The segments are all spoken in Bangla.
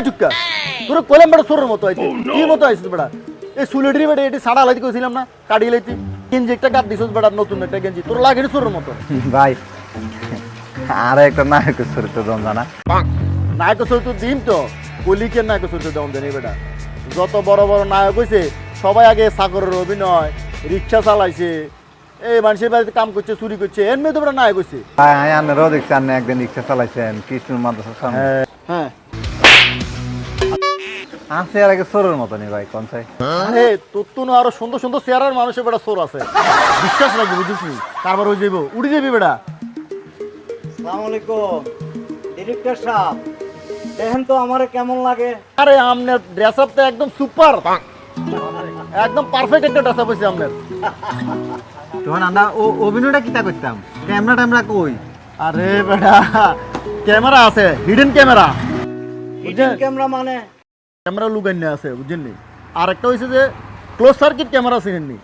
এই টুক্কা তোর কইলাম বেটা সোরের মতো আইছে কি মতো আইছিস বেটা এই সুলেডরি বেটা এটি সাড়া লাইতে কইছিলাম না? কাটিয়ে লাইতি। গেঞ্জি একটা কাট দিছিস বেটা নতুন একটা গেঞ্জি। তোর লাগে সোরের মতো? ভাই আর একটা নায়কের চরিত্র দম জানা নায়ক চরিত্র দিন তো। কলিকের নায়ক চরিত্র দেওয়া জানি বেটা যত বড় বড় নায়ক হয়েছে সবাই আগে সাগরের অভিনয় রিক্সা চালাইছে। এই মানুষের বাড়িতে কাম করছে চুরি করছে এর মেয়ে তো বেটা নায়ক হয়েছে ভাই আমি আনেরও দেখছি আপনি একদিন রিক্সা চালাইছেন কৃষ্ণুর মাদ্রাসার সামনে। হ্যাঁ। আছে আর আগে মতনই ভাই আরে তোর তো না আরও সুন্দর সুন্দর চেহারার মানুষের বেটা সোর আছে। বিশ্বাস রাখবি বুঝিস নি কারবার হয়ে যাব উড়ে যাবি বেটা। আসসালামু আলাইকুম ডিরেক্টর সাহেব। দেখেন তো আমারে কেমন লাগে। আরে আমনের ড্রেস আপ তো একদম সুপার একদম পারফেক্ট একটা ড্রেস আপ হয়েছে আমনের। তখন আমরা ও অভিনয়টা কিতা করতাম? ক্যামেরা ট্যামেরা কই? আরে বেটা ক্যামেরা আছে হিডেন ক্যামেরা। হিডেন ক্যামেরা মানে? ক্যামেরা লুকাইনে আছে বুঝলেননি আর একটা হয়েছে যে ক্লোজ সার্কিট ক্যামেরা আছে নি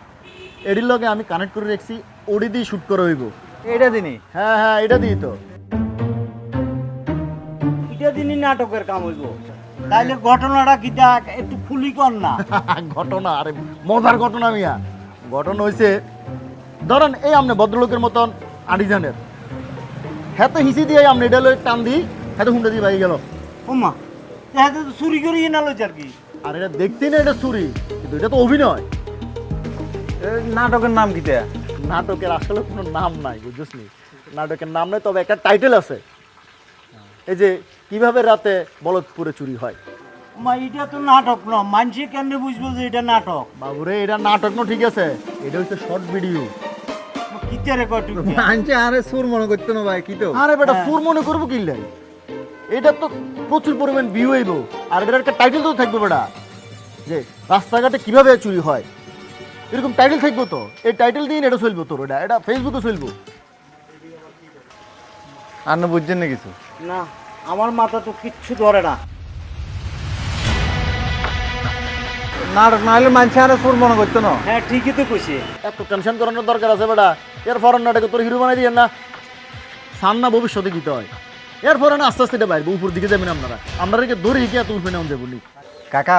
এটির লগে আমি কানেক্ট করে রাখছি ওডি দিয়ে শুট করে হইব। এটা দিনই হ্যাঁ হ্যাঁ এটা দিই তো। এটা দিনই নাটকের কাম হইব। তাইলে ঘটনাটা কিটা একটু ফুলি কর না। ঘটনা আরে মজার ঘটনা মিয়া। ঘটনা হয়েছে ধরেন এই আমনে ভদ্রলোকের মতন আডিজানের হ্যাঁ তো হিসি দিয়ে আমনে এটা লই টান দিই হ্যাঁ তো হুন্ডা দিয়ে বাইরে গেল। ওমা দেখা তো চুরি করে না লইছ আর কি। আর এটা দেখতেই না এটা চুরি কিন্তু এটা তো অভিনয়। নাটকের নাম কিতা নাটকের আসলে কোনো নাম নাই বুঝছিস নি? নাটকের নাম নাই তবে একটা টাইটেল আছে। এই যে কীভাবে রাতে বলদপুরে চুরি হয়? ওমা এটা তো নাটক না মানসি কেমনে বুঝব যে এটা নাটক? বাবুরে এটা নাটক না ঠিক আছে। এটা হচ্ছে শর্ট ভিডিও। কিতে রেকর্ডিং আনছে আরে সুর মনে করতো না ভাই কি তো? আরে বেটা সুর মনে করব কি লাই এটা তো প্রচুর পরিমাণ ভিউ হইব আর এটার একটা টাইটেল তো থাকবে বেটা। যে রাস্তাঘাটে কীভাবে চুরি হয়। এরকম টাইটেল থাকব তো। এই টাইটেল দিয়ে এটা চলবো তোর এটা এটা ফেসবুকে চলবো। আর না বুঝছেন না কিছু? না আমার মাথা তো কিচ্ছু ধরে না। না হলে মানছে আরে সুর মনে করতো না। হ্যাঁ ঠিকই তো কইছে। এত টেনশন করানোর দরকার আছে বেটা। এর ফরেন নাটকে তোর হিরো বানাই না। সামনা ভবিষ্যতে গীত হয়? এর ফরেন আস্তে আস্তে এটা বাইরে উপর দিকে যাবেন আপনারা। আপনারা কি দৌড়ে গিয়ে এত উঠবে না যাব কাকা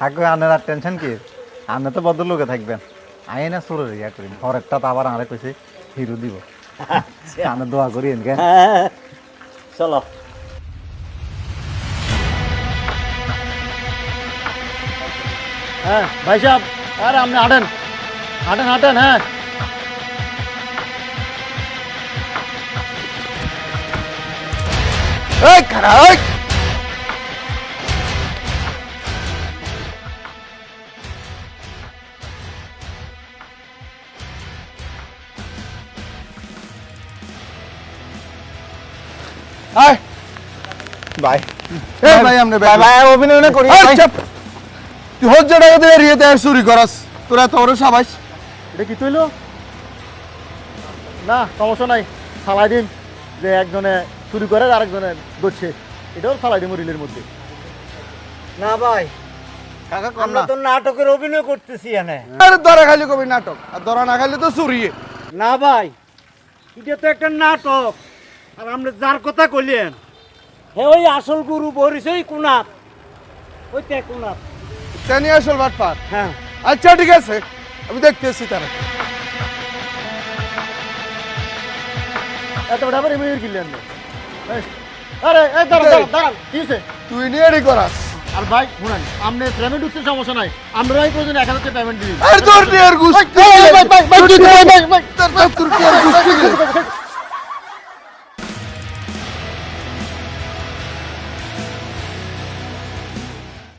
থাকবে আনের আর টেনশন কি? আপনি তো বদল লোকে থাকবেন। আই না সুরের ইয়া করি ঘরেরটা তো আবার আরে কইছে হিরো দিব। আমি দোয়া করি এনকে। চলো। হ্যাঁ ভাই সাহেব আরে আপনি হাঁটেন। হাঁটেন হাঁটেন হ্যাঁ। এই খারা ওই আয় ভাই। এই ভাই আমনে ভাই ভাই অভিনয় করি এই তুই হজ্জা টাকা দিয়ে এরিয়াতে আর চুরি করাস। তোরা তো ওর সাবাস। এটা কি তৈল না সমস্যা নাই। ফালাই দিন যে একজনে চুরি করে আর আরেকজনে ধরছে এটাও ফালাই দিন রিলের মধ্যে। না ভাই কাকা আমরা না। তো নাটকের অভিনয় করতেছি এনে। আরে ধরা খাইলে কবি নাটক আর ধরা না খাইলে তো চুরি। না ভাই এটা তো একটা নাটক আর আমরা যার কথা কইলেন হে ওই আসল গুরু বরিস ওই কুনাপ ওই তে কুনাপ তেনি আসল বাটপার। হ্যাঁ। আচ্ছা ঠিক আছে আমি দেখতেছি তারা। এত বড় আবার এমনি কিনলেন না? আরে এই দাঁড়ান দাঁড়ান দাঁড়ান কি হয়েছে তুই নিয়ে রেডি করাস আর ভাই শুনেন আপনি পেমেন্ট উঠছে সমস্যা নাই আমরাই প্রয়োজন এক হাজার পেমেন্ট দিই আর তোর নিয়ে আর গুস্তি ভাই ভাই ভাই ভাই তোর তোর কি আর গুস্তি